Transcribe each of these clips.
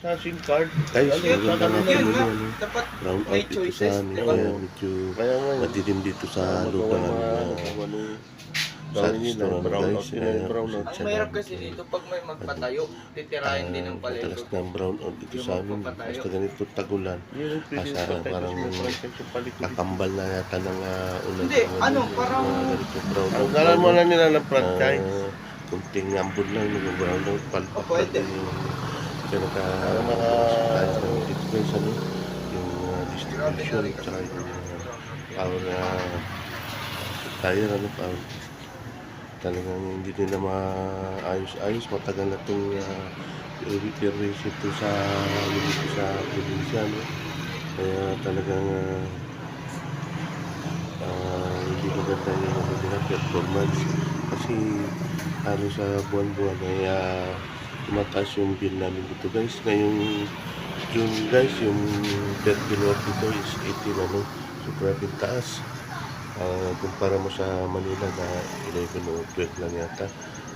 Sa SIM card. Ano, maganda nga kami yun, ano, Dapat round may out dito sa ba? Kaya medyo yun. madilim dito sa loob ng ano, na- kung ano sa restaurant brown guys. eh. Ang mahirap kasi dito pag may magpatayo, titirahin din ng Ah, madalas palengke. ng brown out dito sa amin. Basta ganito tagulan. Asa, patay parang. Kakambal na yata ng uh, ulan. Hindi, ano, parang-. Ang galan mo na nila ng franchise. Ah, kunting ambon lang yung brown out. Palpak Oh, pwede. Yung Para maka- kahit ng difference ano yung uh, distribution tsaka yung uh, power na tire ano power talagang hindi nila maayos-ayos matagal na itong uh, ratio ito sa dito sa probinsya no? kaya talagang uh, ah, hindi maganda yung nila performance kasi ano sa buwan-buwan ay uh, tumataas yung bill namin dito guys. Ngayong June guys yung per kilowatt dito is 18 ano sobrang taas Ah, kumpara mo sa Manila na 11 o 12 lang yata.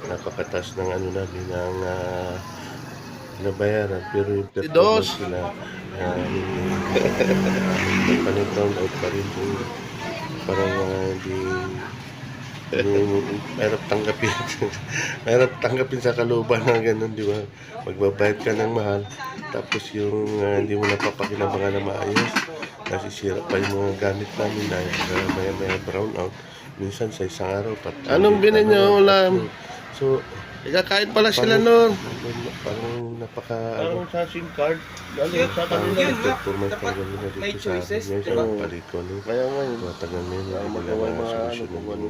Napakataas ng ano namin ng uh, nabayaran. Pero yung performance nila uh, panitong out pa rin. Yung parang hindi hindi mahirap tanggapin mahirap tanggapin sa kalooban na ganun di ba magbabayad ka ng mahal tapos yung ah, hindi mo napapakinabangan na maayos nasisira pa yung mga gamit namin dahil uh, maya maya brown out minsan sa isang araw pat Anong binili niyo, ulam? so Ikakain pala sila Parang- nun. parang napaka Parang sa SIM card. Ano, Yun, sa kanila. yun dapat na may choices, amin di ba? sa paliko no Kaya nga yun. Matagal na yun, magawa yung mga ano,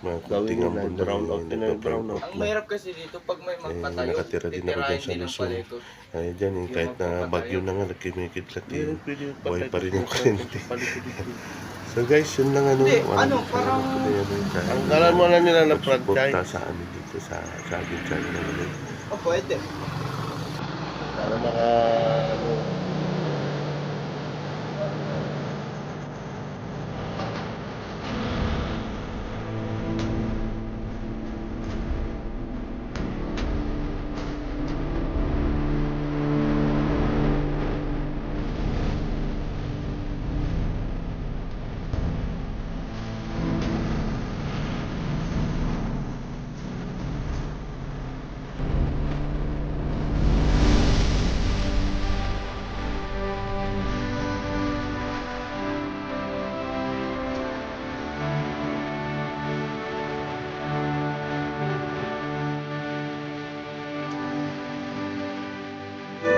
mga kunting na brown rin, out pa brown brown out. Ang na. mahirap kasi dito pag may magpatayo, nakatira din ako dyan sa Luzon. Ay, dyan eh, Yung kahit na bagyo na nga, nagkimikidlat Yun eh. Buhay pa rin yung dito. So guys, yun lang ano. Hindi, ano, na- parang- Ang galan mo na nila ng pagsuporta franchise. sa amin dito sa sa na ulit. Oh, pwede. Para maka